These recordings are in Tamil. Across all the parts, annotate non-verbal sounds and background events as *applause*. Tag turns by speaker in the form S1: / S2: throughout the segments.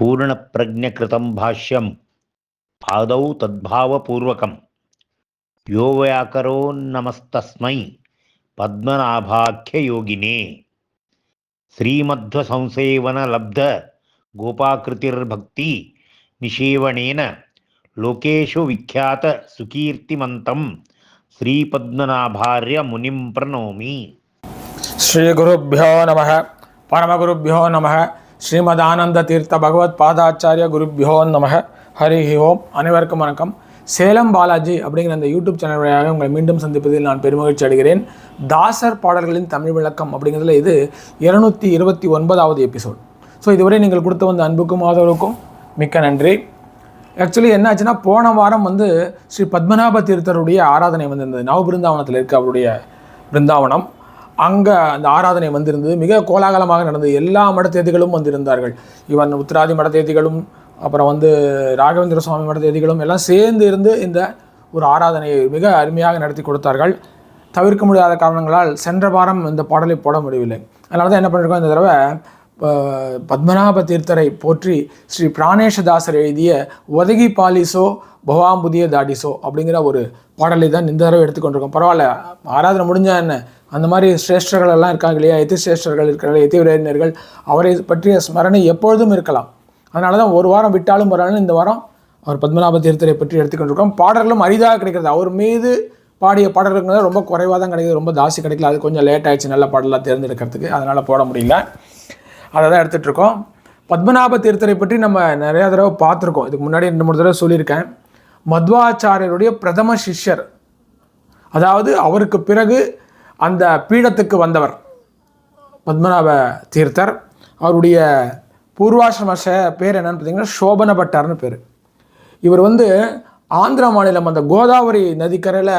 S1: पूर्णप्रज्ञकृतं भाष्यम। आदौ तद्भावपूर्वकं यो व्याकरो नमस्तस्मै पद्मनाभाख्ययोगिने। गोपाकृतिर्भक्ति निषेवणेन लोकेषु श्रीपद्मनाभार्य मुनि प्रणोमी।
S2: श्रीगुरुभ्यो नम, परमगुरुभ्यो नमः। ஸ்ரீமதானந்த தீர்த்த பகவத் பாதாச்சாரிய குருபியோ நம ஹரி ஓம். அனைவருக்கும் வணக்கம். சேலம் பாலாஜி அப்படிங்கிற அந்த யூடியூப் சேனல் வழியாக உங்களை மீண்டும் சந்திப்பதில் நான் பெருமகிழ்ச்சி அடைகிறேன். தாசர் பாடல்களின் தமிழ் விளக்கம் அப்படிங்கிறதுல இது இருநூத்தி இருபத்தி ஒன்பதாவது எபிசோட் ஸோ இதுவரை நீங்கள் கொடுத்த வந்த அன்புக்கும் ஆதரவுக்கும் மிக்க நன்றி. ஆக்சுவலி என்னாச்சுன்னா போன வாரம் வந்து ஸ்ரீ பத்மநாப தீர்த்தருடைய ஆராதனை வந்திருந்தது. நவபிருந்தாவனத்தில் இருக்க அவருடைய பிருந்தாவனம். அங்கே அந்த ஆராதனை வந்திருந்தது. மிக கோலாகலமாக நடந்தது. எல்லா மடத்தேதிகளும் வந்திருந்தார்கள். இவன் உத்திராதி மடத்தேதிகளும் அப்புறம் வந்து ராகவேந்திர சுவாமி மடத்தேதிகளும் எல்லாம் சேர்ந்து இருந்து இந்த ஒரு ஆராதனையை மிக அருமையாக நடத்தி கொடுத்தார்கள். தவிர்க்க முடியாத காரணங்களால் சென்ற வாரம் இந்த பாடலை போட முடியவில்லை. அதனால தான் என்ன பண்ணியிருக்கோம் இந்த தடவை பத்மநாப தீர்த்தரை போற்றி ஸ்ரீ பிராணேஷதாசர் எழுதிய ஒதகி பாலிசோ பவாம்புதிய தாடிசோ அப்படிங்கிற ஒரு பாடலை தான் இந்த தடவை எடுத்துக்கொண்டிருக்கோம். பரவாயில்ல. ஆராதனை முடிஞ்சா என்ன? அந்த மாதிரி சிரேஷ்டர்கள் எல்லாம் இருக்காங்க இல்லையா? எத்தி சிரேஷ்டர்கள் இருக்கிறார்கள் எத்தி விரைஞர்கள் அவரை பற்றிய ஸ்மரணை எப்பொழுதும் இருக்கலாம். அதனால தான் ஒரு வாரம் விட்டாலும் வராலும் இந்த வாரம் அவர் பத்மநாப தீர்த்தரை பற்றி எடுத்துக்கொண்டிருக்கோம். பாடல்களும் அரிதாக கிடைக்கிறது. அவர் மீது பாடிய பாடல்கள் ரொம்ப குறைவாக தான் கிடைக்குது. ரொம்ப தாசி கிடைக்கல. அது கொஞ்சம் லேட் ஆயிடுச்சு. நல்ல பாடலாக தேர்ந்தெடுக்கிறதுக்கு. அதனால் போட முடியல. அதை தான் எடுத்துகிட்டு இருக்கோம் பத்மநாப தீர்த்தரை பற்றி நம்ம நிறைய தடவை பார்த்துருக்கோம். இதுக்கு முன்னாடி ரெண்டு மூணு தடவை சொல்லியிருக்கேன். மத்வாச்சாரியருடைய பிரதம சிஷ்யர். அதாவது அவருக்கு பிறகு அந்த பீடத்துக்கு வந்தவர். பத்மநாப தீர்த்தர். அவருடைய பூர்வாசிரம பேர் என்னன்னு பார்த்தீங்கன்னா சோபனபட்டார்னு பேர். இவர் வந்து ஆந்திர மாநிலம் அந்த கோதாவரி நதிக்கரையில்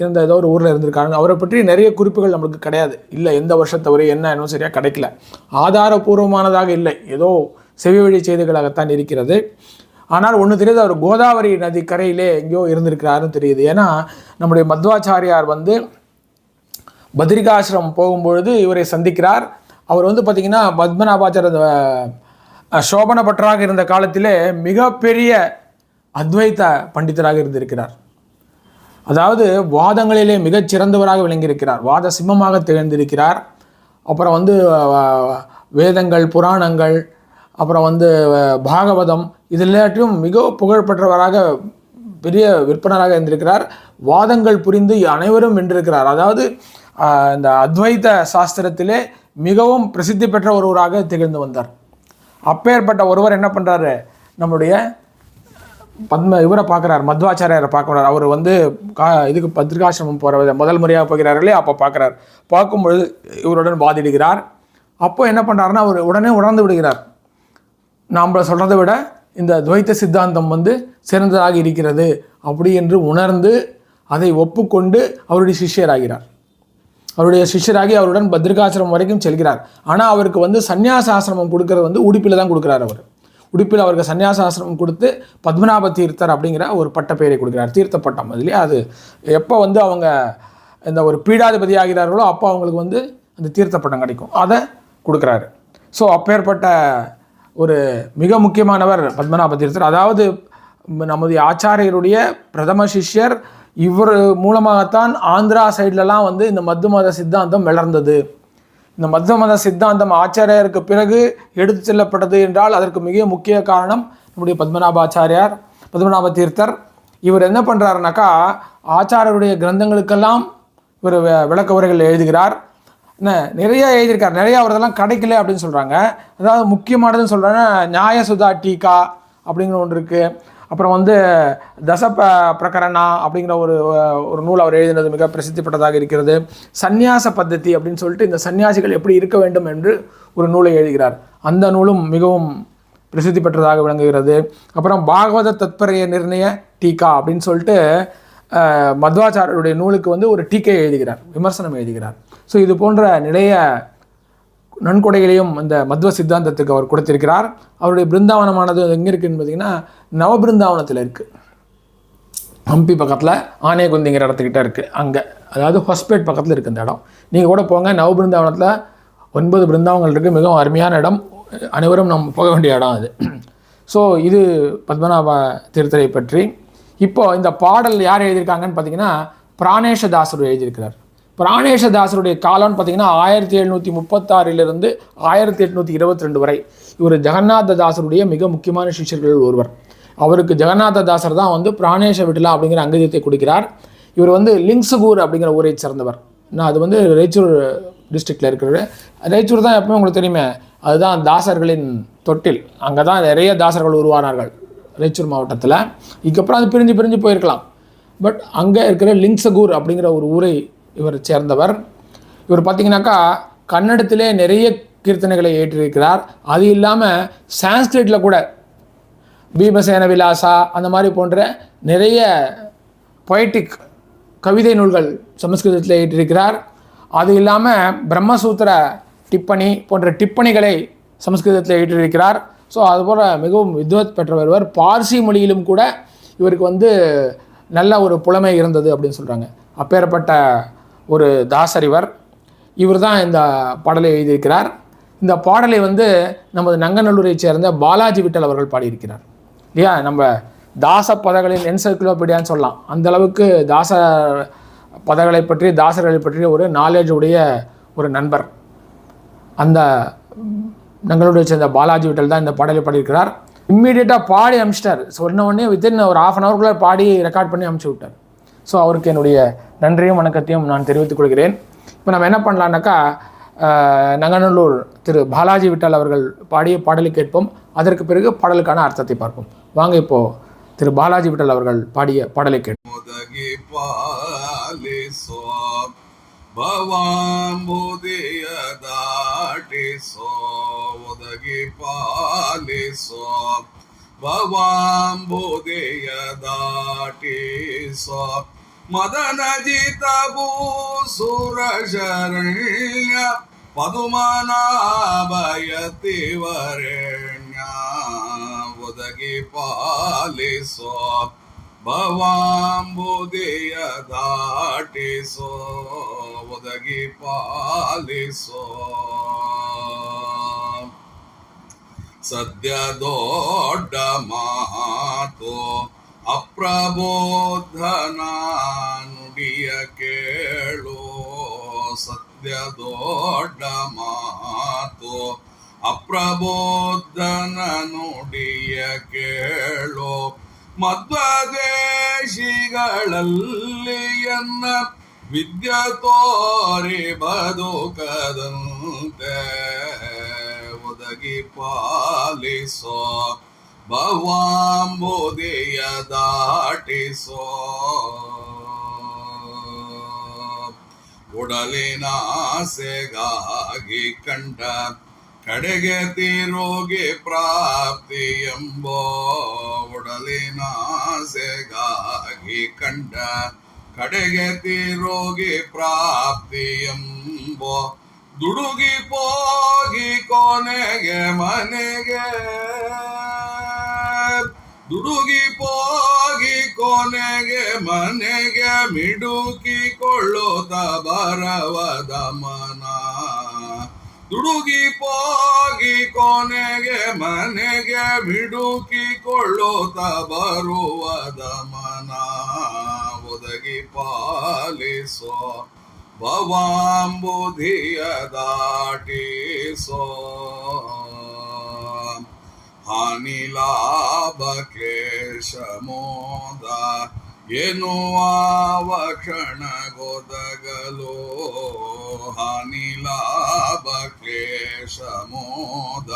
S2: இருந்த ஏதோ ஒரு ஊரில் இருந்திருக்காங்க. அவரை பற்றி நிறைய குறிப்புகள் நம்மளுக்கு கிடையாது. இல்லை எந்த வருஷத்தவர் என்ன இன்னும் சரியாக கிடைக்கல. ஆதாரபூர்வமானதாக இல்லை. ஏதோ செவி வழி செய்திகளாகத்தான் இருக்கிறது. ஆனால் ஒன்று தெரியுது அவர் கோதாவரி நதிக்கரையிலே எங்கேயோ இருந்திருக்கிறாருன்னு தெரியுது. ஏன்னா நம்முடைய மத்வாச்சாரியார் வந்து பத்ரிகாசிரமம் போகும்பொழுது இவரை சந்திக்கிறார். அவர் வந்து பார்த்திங்கன்னா பத்மநாபாச்சார அந்த, இருந்த காலத்திலே மிகப்பெரிய அத்வைத பண்டிதராக இருந்திருக்கிறார். அதாவது வாதங்களிலே மிகச் சிறந்தவராக விளங்கியிருக்கிறார். வாத சிம்மமாக திகழ்ந்திருக்கிறார். அப்புறம் வந்து வேதங்கள் புராணங்கள் அப்புறம் வந்து பாகவதம் இது எல்லாத்தையும் மிக புகழ்பெற்றவராக பெரிய விற்பனராக இருந்திருக்கிறார். வாதங்கள் புரிந்து அனைவரும் வென்றிருக்கிறார். அதாவது இந்த அத்வைத சாஸ்திரத்திலே மிகவும் பிரசித்தி பெற்ற ஒருவராக திகழ்ந்து வந்தார். அப்பேற்பட்ட ஒருவர் என்ன பண்ணுறாரு நம்முடைய பத்ம இவரை பார்க்குறார் மத்வாச்சாரியாரை பார்க்குறார். அவர் வந்து கா இதுக்கு பத்திரிகாசிரமம் போகிற முதல் முறையாக போகிறார் இல்லையா? அப்போ பார்க்குறார். பார்க்கும்பொழுது இவருடன் வாதிடுகிறார். அப்போ என்ன பண்ணுறாருன்னா அவர் உடனே உணர்ந்து விடுகிறார். நாம் சொல்கிறத விட இந்த துவைத்த சித்தாந்தம் வந்து சிறந்ததாக இருக்கிறது அப்படி என்று உணர்ந்து அதை ஒப்புக்கொண்டு அவருடைய சிஷ்யராகிறார். அவருடைய சிஷ்யராகி அவருடன் பத்ரிகாசிரமம் வரைக்கும் செல்கிறார். ஆனால் அவருக்கு வந்து சந்நியாச ஆசிரமம் கொடுக்கறது வந்து உடுப்பில் தான் கொடுக்குறார் அவர். உடுப்பில் அவருக்கு சந்நியாச ஆசிரமம் கொடுத்து பத்மநாப தீர்த்தர் அப்படிங்கிற ஒரு பட்ட பெயரை கொடுக்குறார். தீர்த்த பட்டம் அதுலேயே அது எப்போ வந்து அவங்க இந்த ஒரு பீடாதிபதி ஆகிறார்களோ அப்போ அவங்களுக்கு வந்து அந்த தீர்த்த பட்டம் கிடைக்கும். அதை கொடுக்குறாரு. ஸோ அப்பேற்பட்ட ஒரு மிக முக்கியமானவர் பத்மநாப தீர்த்தர். அதாவது நமது ஆச்சாரியருடைய பிரதம சிஷ்யர் இவர் மூலமாகத்தான் ஆந்திரா சைட்லலாம் வந்து இந்த மத்து மத சித்தாந்தம் வளர்ந்தது. இந்த மத்த மத சித்தாந்தம் ஆச்சாரியருக்கு பிறகு எடுத்து செல்லப்பட்டது என்றால் அதற்கு மிக முக்கிய காரணம் நம்முடைய பத்மநாப ஆச்சாரியார் பத்மநாப தீர்த்தர் இவர் என்ன பண்ணுறாருனாக்கா ஆச்சாரியருடைய கிரந்தங்களுக்கெல்லாம் இவர் விளக்க உரைகள் எழுதுகிறார். என்ன நிறைய எழுதியிருக்கார். நிறையா அவரதெல்லாம் கிடைக்கல அப்படின்னு சொல்கிறாங்க அதாவது முக்கியமானதுன்னு சொல்கிறாங்க நியாயசுதா டீகா அப்படிங்கிற ஒன்று இருக்குது அப்புறம் வந்து தச பிரகரணா அப்படிங்கிற ஒரு ஒரு நூல் அவர் எழுதினது மிக பிரசித்தி பெற்றதாக இருக்கிறது. சந்நியாச பத்ததி அப்படின்னு சொல்லிட்டு இந்த சன்னியாசிகள் எப்படி இருக்க வேண்டும் என்று ஒரு நூலை எழுதுகிறார். அந்த நூலும் மிகவும் பிரசித்தி பெற்றதாக விளங்குகிறது. அப்புறம் பாகவத தத்பரைய நிர்ணய டீகா அப்படின்னு சொல்லிட்டு அஹ், மத்வாச்சாரியருடைய நூலுக்கு வந்து ஒரு டீக்கை எழுதுகிறார் விமர்சனம் எழுதுகிறார். ஸோ இது போன்ற நிறைய நன்கொடைகளையும் இந்த மத்வ சித்தாந்தத்துக்கு அவர் கொடுத்திருக்கிறார். அவருடைய பிருந்தாவனமானது எங்கே இருக்குதுன்னு பார்த்தீங்கன்னா நவபிருந்தாவனத்தில் இருக்குது ஹம்பி பக்கத்தில் ஆனேகுந்திங்கிற இடத்துக்கிட்ட இருக்குது அங்கே அதாவது ஹொஸ்பேட் பக்கத்தில் இருக்குது இந்த இடம். நீங்கள் கூட போங்க நவபிருந்தாவனத்தில் ஒன்பது பிருந்தாவங்கள் இருக்குது மிகவும் அருமையான இடம். அனைவரும் நம்ம போக வேண்டிய இடம் அது. ஸோ இது பத்மநாப திருத்தலை பற்றி. இப்போது இந்த பாடல் யார் எழுதியிருக்காங்கன்னு பார்த்தீங்கன்னா பிராணேஷதாசர் எழுதியிருக்கிறார். பிராணேஷதாசருடைய காலம்னு பார்த்தீங்கன்னா ஆயிரத்தி எழுநூற்றி முப்பத்தாறிலிருந்து ஆயிரத்தி எட்நூற்றி இருபத்தி ரெண்டு வரை. இவர் ஜெகநாததாசருடைய மிக முக்கியமான சிஷ்யர்கள் ஒருவர். அவருக்கு ஜெகநாததாசர் தான் வந்து பிராணேஷ விட்டலா அப்படிங்கிற அங்கீதத்தை கொடுக்கிறார். இவர் வந்து லிங்க்ஸுகூர் அப்படிங்கிற ஊரை சேர்ந்தவர். நான் அது வந்து ரேச்சூர் டிஸ்ட்ரிக்டில் இருக்கிறது. ரேச்சூர் தான் எப்பவுமே உங்களுக்கு தெரியுமே அதுதான் தாசர்களின் தொட்டில். அங்கே தான் நிறைய தாசர்கள் உருவானார்கள் ரேச்சூர் மாவட்டத்தில். இதுக்கப்புறம் அது பிரிஞ்சு பிரிஞ்சு போயிருக்கலாம். பட் அங்கே இருக்கிற லிங்ஸகூர் அப்படிங்கிற ஒரு ஊரை இவர் சேர்ந்தவர். இவர் பார்த்தீங்கன்னாக்கா கன்னடத்திலே நிறைய கீர்த்தனைகளை ஏற்றிருக்கிறார். அது இல்லாமல் சான்ஸ்கிரிட்டில் கூட பீமசேன விலாசா அந்த மாதிரி போன்ற நிறைய பொய்டிக் கவிதை நூல்கள் சமஸ்கிருதத்தில் ஏற்றிருக்கிறார். அது இல்லாமல் பிரம்மசூத்திர டிப்பணி போன்ற டிப்பணிகளை சமஸ்கிருதத்தில் ஏற்றிருக்கிறார். ஸோ அதுபோல் மிகவும் வித்வத் பெற்றவர் இவர். பார்சி மொழியிலும் கூட இவருக்கு வந்து நல்ல ஒரு புலமை இருந்தது அப்படின்னு சொல்கிறாங்க அப்பேற்பட்ட ஒரு தாசரிவர் இவர் தான் இந்த பாடலை எழுதியிருக்கிறார். இந்த பாடலை வந்து நமது நங்கநல்லூரைச் சேர்ந்த பாலாஜி விட்டல் அவர்கள் பாடியிருக்கிறார். இல்லையா? நம்ம தாச பதங்களின் என்சைக்ளோபீடியான்னு சொல்லலாம். அந்த அளவுக்கு தாச பதகளை பற்றி தாசர்களை பற்றிய ஒரு நாலேஜ் உடைய ஒரு நண்பர். அந்த நங்களுடைய சேர்ந்த பாலாஜி விட்டல் தான் இந்த பாடலை பாடியிருக்கிறார். இம்மீடியட்டாக பாடி அமிச்சிட்டார். சொன்ன உடனே வித்தின் ஒரு ஆஃப் அன் ஹவருக்குள்ளே பாடி ரெக்கார்ட் பண்ணி அமுச்சு விட்டார். ஸோ அவருக்கு என்னுடைய நன்றியும் வணக்கத்தையும் நான் தெரிவித்துக் கொள்கிறேன். இப்போ நம்ம என்ன பண்ணலான்னாக்கா நங்கநல்லூர் திரு பாலாஜி விட்டால் அவர்கள் பாடிய பாடலை கேட்போம். அதற்கு பிறகு பாடலுக்கான அர்த்தத்தை பார்ப்போம். வாங்க இப்போ திரு பாலாஜி விட்டல் அவர்கள் பாடிய பாடலை கேட்போம்
S3: பவாம்புதியதாடி சோ உதகி பாலி சோ பவாம்புதியதாட்டி சோ ದಾಟಿಸೋ ಮದನ ಜಿತ ಭೂಸುರ ಶರಣ್ಯ ಪದುಮನಾಭಯತಿ ವರೆಣ್ಯ ಒದಗಿ ಪಾಲಿಸೋ ಭವಾಂಬುದಿಯ ದಾಟಿಸೋ ಒದಗಿ ಪಾಲಿಸೋ ಸದ್ಯ ದೊಡ್ಡ ಮಾತು ಅಪ್ರಬೋಧನ ನುಡಿಯ ಕೇಳೋ, ಸತ್ಯ ದೊಡ್ಡ ಮಾತು. ಅಪ್ರಬೋಧನ ನುಡಿಯ ಕೇಳೋ, ಮಧ್ವದೇಶಿಗಳಲ್ಲಿ ಎನ್ನ ವಿದ್ಯ ತೋರಿ ಬದುಕದಂತೆ ಒದಗಿ ಪಾಲಿಸೋ ಭವಾಂಬುದಿಯ ದಾಟಿಸೋ. ಉಡಲಿನ ಆಸೆಗಾಗಿ ಕಂಡ ಕಡೆಗೆ ತಿರೋಗಿ ಪ್ರಾಪ್ತಿ ಎಂಬೋ. ಉಡಲಿನ ಆಸೆಗಾಗಿ ಕಂಡ ಕಡೆಗೆ ತಿರೋಗಿ ಪ್ರಾಪ್ತಿ ಎಂಬೋ. ದುಡುಗಿ ಪೋಗಿ ಕೊನೆಗೆ ಮನೆಗೆ. ದುಡುಗಿ ಹೋಗಿ ಕೊನೆಗೆ ಮನೆಗೆ ಮಿಡುಕಿಕೊಳ್ಳುತ್ತ ಬರವದ ಮನ. ದುಡುಗಿ ಹೋಗಿ ಕೊನೆಗೆ ಮನೆಗೆ ಮಿಡುಕಿಕೊಳ್ಳುತ್ತ ಬರುವದ ಮನ. ಒದಗಿ ಪಾಲಿಸೋ ಭವಾಂಬುಧಿಯ ದಾಟಿಸೋ. ಅನಿಲಾಭಕೇಶಮೋದ ಕ್ಲೇಶ ಮೋದ ಎನ್ನುವ ಕ್ಷಣಗೊದಗಲು. ಹಾನಿಲಾಭ ಕ್ಲೇಶ ಮೋದ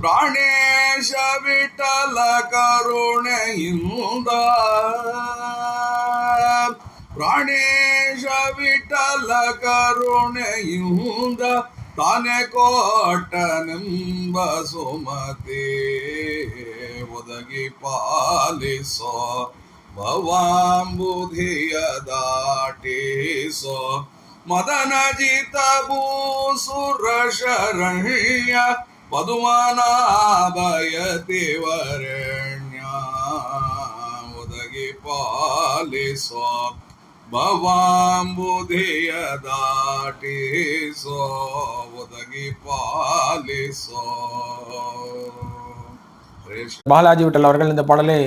S3: ಪ್ರಾಣೇಶ ವಿಠಲ ಕರುಣೆಯಿಂದ ಪ್ರಾಣೇಶ ವಿಠಲ ಕರುಣೆಯಿಂದ ತಾನೆ ಕೋಟನೆಂಬ ಸುಮತಿ ಒದಗಿ ಪಾಲಿಸೋ ಭವಾಂಬುಧಿಯ ದಾಟಿಸೋ ಮದನ ಜಿತ ಭೂಸುರ ಶರಣ್ಯ ಪದುಮನಾಭಯತಿ ವರಣ್ಯ ಒದಗಿ ಪಾಲಿಸೋ ಭವಾಂಬುಧಿಯ ದಾಟಿಸೋ ಒದಗಿ ಪಾಲಿಸೋ ರೇಷ
S2: பாலாஜி விட்டல் அவர்கள் இந்த பாடலை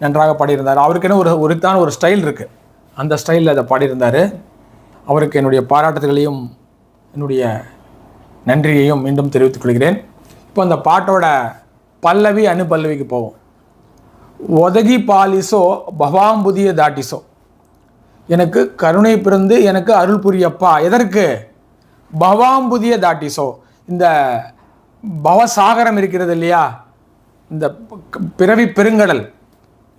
S2: நன்றாக பாடியிருந்தார் அவருக்கென ஒரு ஒருத்தான ஒரு ஸ்டைல் இருக்குது அந்த ஸ்டைலில் அதை பாடியிருந்தார் அவருக்கு என்னுடைய பாராட்டுதல்களையும் என்னுடைய நன்றியையும் மீண்டும் தெரிவித்துக் கொள்கிறேன் இப்போ அந்த பாட்டோட பல்லவி அனுபல்லவிக்கு போவோம் ஒதகி பாலிசோ பவாம்புதிய தாட்டிசோ எனக்கு கருணை பிறந்து எனக்கு அருள் புரியப்பா. எதற்கு? பவாம்புதிய தாட்டிசோ. இந்த பவசாகரம் இருக்கிறது இல்லையா? இந்த பிறவி பெருங்கடல்.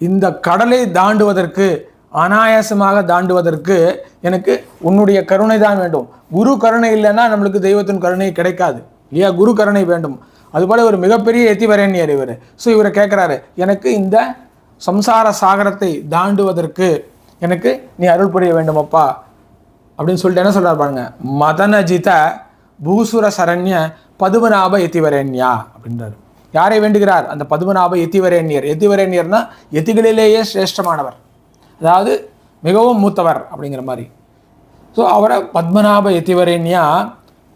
S2: இந்த கடலை தாண்டுவதற்கு அனாயாசமாக தாண்டுவதற்கு எனக்கு உன்னுடைய கருணை தான் வேண்டும். குரு கருணை இல்லைன்னா நம்மளுக்கு தெய்வத்தின் கருணை கிடைக்காது. இல்லையா? குரு கருணை வேண்டும். அதுபோல் ஒரு மிகப்பெரிய எத்திவரண்யர் இவர். ஸோ இவரை கேட்குறாரு எனக்கு இந்த சம்சார சாகரத்தை தாண்டுவதற்கு எனக்கு நீ அருள் புரிய வேண்டுமப்பா அப்படின்னு சொல்லிட்டு என்ன சொல்கிறார் பாருங்க. மதனஜித பூசுர சரண்ய பதுமநாப எத்திவரண்யா அப்படின்றாரு. யாரை வேண்டுகிறார்? அந்த பதுமநாப எத்திவரண்யர் எத்திவரண்யர்னா எத்திகளிலேயே சிரேஷ்டமானவர். அதாவது மிகவும் மூத்தவர் அப்படிங்கிற மாதிரி. ஸோ அவரை பத்மநாப எத்திவரேண்யா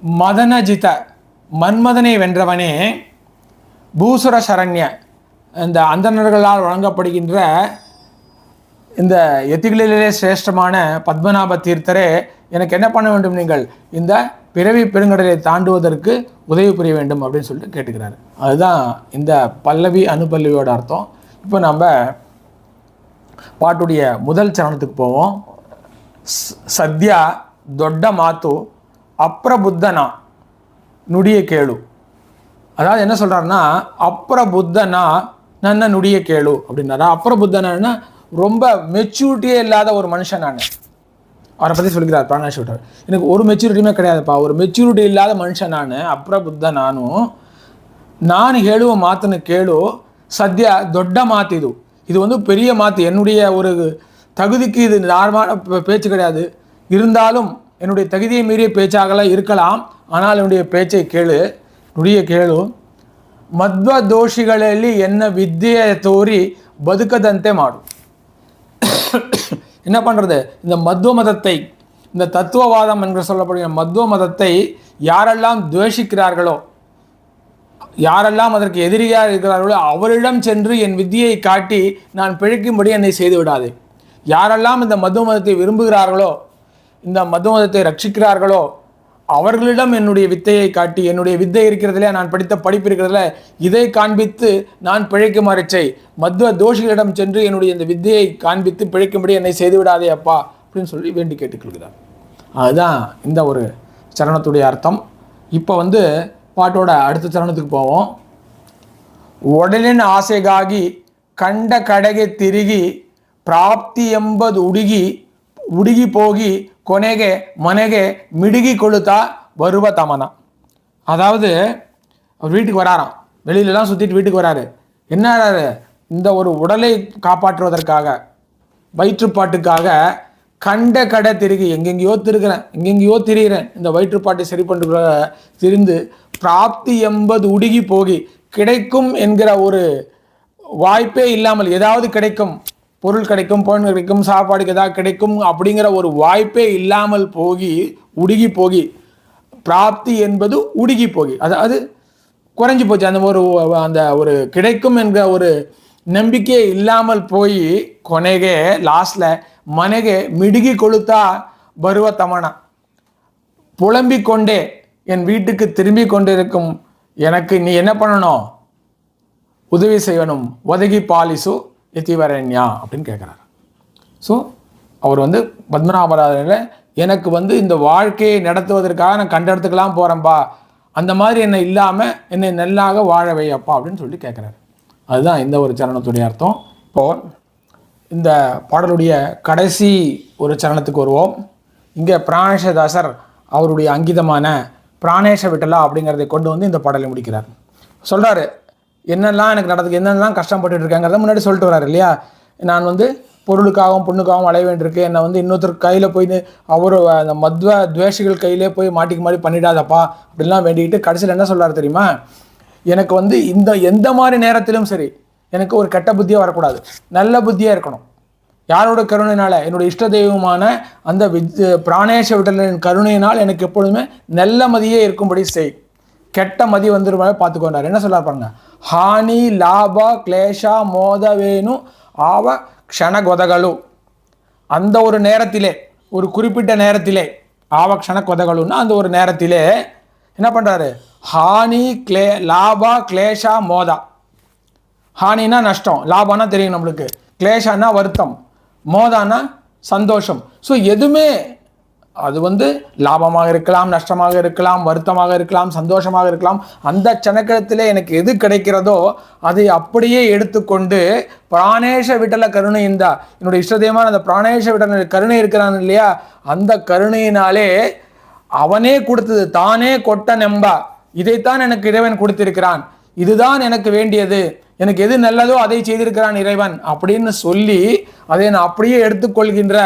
S2: மதனஜித மன்மதனை வென்றவனே பூசுர சரண்ய இந்த அந்தணர்களால் வழங்கப்படுகின்ற இந்த எத்திகளிலே சிரேஷ்டமான பத்மநாப தீர்த்தரே எனக்கு என்ன பண்ண வேண்டும் நீங்கள்? இந்த பிறவி பெருங்கடலை தாண்டுவதற்கு உதவி புரிய வேண்டும் அப்படின்னு சொல்லிட்டு கேட்டுக்கிறாரு. அதுதான் இந்த பல்லவி அனுபல்லவியோட அர்த்தம். இப்போ நம்ம பாட்டுடைய முதல் சரணத்துக்கு போவோம். சத்யா தொட்ட மாத்து அப்ரபுத்தனா நுடிய கேளு. அதாவது என்ன சொல்கிறாருன்னா அப்புற புத்தனா நன்ன நுடிய கேளு அப்படின்னாரா. அப்புற புத்தனா ரொம்ப மெச்சூரிட்டியே இல்லாத ஒரு மனுஷன் நான் அவரை பற்றி சொல்லிக்கிறார் பிராணேஷ் விட்டர் எனக்கு ஒரு மெச்சூரிட்டியுமே கிடையாதுப்பா ஒரு மெச்சூரிட்டி இல்லாத மனுஷன் நான் ಅಪ್ರಬುದ್ಧ ನಾನು ನಾನು ಹೇಳುವ ಮಾತನ್ನು ಕೇಳು ಸದ್ಯ ದೊಡ್ಡ ಮಾತಿದು இது வந்து பெரிய மாத்து என்னுடைய ஒரு தகுதிக்கு இது நார்மலான பே- பேச்சு கிடையாது இருந்தாலும் என்னுடைய தகுதியை மீறிய பேச்சாகலாம் இருக்கலாம் ஆனால் என்னுடைய பேச்சை ಕೇಳು ನುಡಿಯ ಕೇಳು ಮಧ್ವ ದೋಷಿಗಳಲ್ಲಿ ಎನ್ನ ವಿದ್ಯೆಯ ತೋರಿ ಬದುಕದಂತೆ ಮಾಡು *coughs* என்ன பண்ணுறது இந்த மத்துவ மதத்தை இந்த தத்துவவாதம் என்று சொல்லப்படுகிற மத்துவ மதத்தை யாரெல்லாம் துவேஷிக்கிறார்களோ யாரெல்லாம் அதற்கு எதிரியாக இருக்கிறார்களோ அவரிடம் சென்று என் வித்தியை காட்டி நான் பிழைக்கும்படி என்னை செய்து விடாது. யாரெல்லாம் இந்த மது மதத்தை விரும்புகிறார்களோ இந்த மதுமதத்தை ரட்சிக்கிறார்களோ அவர்களிடம் என்னுடைய வித்தையை காட்டி என்னுடைய வித்தை இருக்கிறதுலே நான் படித்த படிப்பு இருக்கிறதுல இதை காண்பித்து நான் பிழைக்குமாறு செய் மத்வ தோஷிகளிடம் சென்று என்னுடைய இந்த வித்தையை காண்பித்து பிழைக்கும்படி என்னை செய்துவிடாதே அப்பா அப்படின்னு சொல்லி வேண்டி கேட்டுக்கொள்கிறார். அதுதான் இந்த ஒரு சரணத்துடைய அர்த்தம். இப்போ வந்து பாட்டோட அடுத்த சரணத்துக்கு போவோம். உடலின் ஆசைகாகி கண்ட கடகை திருகி பிராப்தி என்பது உடுகி உடுகி போகி ಕೊನೆಗೆ ಮನೆಗೆ மிடுகி கொளுத்தா வருவ தமனா அதாவது வீட்டுக்கு வராராம் வெளியிலலாம் சுற்றிட்டு வீட்டுக்கு வராரு என்ன ஆறாரு இந்த ஒரு உடலை காப்பாற்றுவதற்காக வயிற்றுப்பாட்டுக்காக கண்ட கடை திருகி எங்கெங்கயோ திருகிறேன் எங்கெங்கேயோ திரிகிறேன் இந்த வயிற்றுப்பாட்டை சரி பண்ணுற திரிந்து பிராப்தி எண்பது உடுகி போகி கிடைக்கும் என்கிற ஒரு வாய்ப்பே இல்லாமல் ஏதாவது கிடைக்கும் பொருள் கிடைக்கும் பொருள் கிடைக்கும் சாப்பாடுக்கு ஏதாவது கிடைக்கும் அப்படிங்கிற ஒரு வாய்ப்பே இல்லாமல் போகி உடுகி போகி. பிராப்தி என்பது உடுகி போகி. அதாவது குறைஞ்சி போச்சு. அந்த ஒரு அந்த ஒரு கிடைக்கும் என்கிற ஒரு நம்பிக்கையே இல்லாமல் போய் கொனைகே லாஸ்டில் மனைகே மிடுகி கொளுத்தா பருவ தமனா. புலம்பிக் கொண்டே என் வீட்டுக்கு திரும்பி கொண்டிருக்கும் எனக்கு நீ என்ன பண்ணணும்? உதவி செய்யணும். உதகி பாலிசு எத்திவரண்யா அப்படின்னு கேட்குறாரு ஸோ அவர் வந்து பத்மநாபராஜனில் எனக்கு வந்து இந்த வாழ்க்கையை நடத்துவதற்காக நான் கண்ட இடத்துக்கெல்லாம் போகிறேன்ப்பா அந்த மாதிரி என்னை இல்லாமல் என்னை நல்லாக வாழ வையப்பா அப்படின்னு சொல்லி கேட்குறாரு அதுதான் இந்த ஒரு சரணத்துடைய அர்த்தம். இப்போது இந்த பாடலுடைய கடைசி ஒரு சரணத்துக்கு வருவோம். இங்கே பிராணேஷதாசர் அவருடைய அங்கிதமான பிராணேஷ விட்டலா அப்படிங்கிறதை கொண்டு வந்து இந்த பாடலை முடிக்கிறார். சொல்கிறாரு என்னெல்லாம் எனக்கு நடந்துக்கு என்னெல்லாம் கஷ்டப்பட்டுட்டு இருக்காங்கிறத முன்னாடி சொல்லிட்டு வராரு இல்லையா? நான் வந்து பொருளுக்காகவும் பொண்ணுக்காகவும் அலைய வேண்டியிருக்கு. என்னை வந்து இன்னொருத்தர் கையில் போய் அவர் அந்த மத்வ துவேஷிகள் கையிலே போய் மாட்டிக்கு மாதிரி பண்ணிடாதப்பா அப்படிலாம் வேண்டிக்கிட்டு கடைசியில் என்ன சொல்கிறார் தெரியுமா? எனக்கு வந்து இந்த எந்த மாதிரி நேரத்திலும் சரி எனக்கு ஒரு கெட்ட புத்தியாக வரக்கூடாது. நல்ல புத்தியாக இருக்கணும். யாரோட கருணையினால்? என்னோட இஷ்ட தெய்வமான அந்த வித் பிராணேஷ விடலின் கருணையினால் எனக்கு எப்பொழுதுமே நல்ல மதியே இருக்கும்படி செய். கெட்ட மதி வந்துருவாங்க பார்த்துக்கொண்டார் என்ன சொல்ல பாருங்க? ஹானி லாப கிளேஷா வேணும் ஆவ க்ஷணகொதகளு அந்த ஒரு நேரத்திலே ஒரு குறிப்பிட்ட நேரத்திலே ஆவ க்ஷணகொதகளுன்னா அந்த ஒரு நேரத்திலே என்ன பண்ணுறாரு ஹானி கிளே லாபா கிளேஷா மோதா. ஹானினா நஷ்டம் லாபம்னா தெரியும் நம்மளுக்கு. கிளேஷானா வருத்தம் மோதானா சந்தோஷம். ஸோ எதுவுமே அது வந்து லாபமாக இருக்கலாம் நஷ்டமாக இருக்கலாம் வருத்தமாக இருக்கலாம் சந்தோஷமாக இருக்கலாம். அந்த சனக்கலத்திலே எனக்கு எது கிடைக்கிறதோ அதை அப்படியே எடுத்துக்கொண்டு பிராணேஷ விட்டல கருணை இந்த என்னுடைய இஷ்டதேவமான அந்த பிராணேஷ விட்டல கருணை இருக்கிறான் இல்லையா? அந்த கருணையினாலே அவனே கொடுத்தது தானே கொட்ட நெம்பா. இதைத்தான் எனக்கு இறைவன் கொடுத்திருக்கிறான். இதுதான் எனக்கு வேண்டியது. எனக்கு எது நல்லதோ அதை செய்திருக்கிறான் இறைவன் அப்படின்னு சொல்லி அதை நான் அப்படியே எடுத்துக்கொள்கின்ற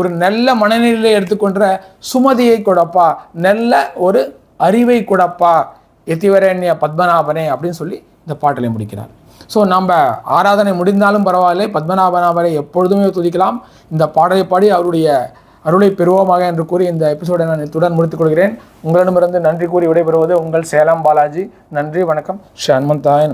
S2: ஒரு நல்ல மனநிலையை எடுத்துக்கொண்ட சுமதியை கொடுப்பா. நல்ல ஒரு அறிவை கொடுப்பா. எத்திவரண்ய பத்மநாபனே அப்படின்னு சொல்லி இந்த பாட்டிலை முடிக்கிறார். ஸோ நம்ம ஆராதனை முடிந்தாலும் பரவாயில்லை. பத்மநாபநாபரை எப்பொழுதுமே துதிக்கலாம். இந்த பாடலை பாடி அவருடைய அருளை பெறுவோமாக என்று கூறி இந்த எபிசோடை நான் இத்துடன் முடித்துக் கொள்கிறேன். உங்களிடமிருந்து நன்றி கூறி விடைபெறுவது உங்கள் சேலம் பாலாஜி. நன்றி வணக்கம். ஸ்ரீ ஹனுமந்தாய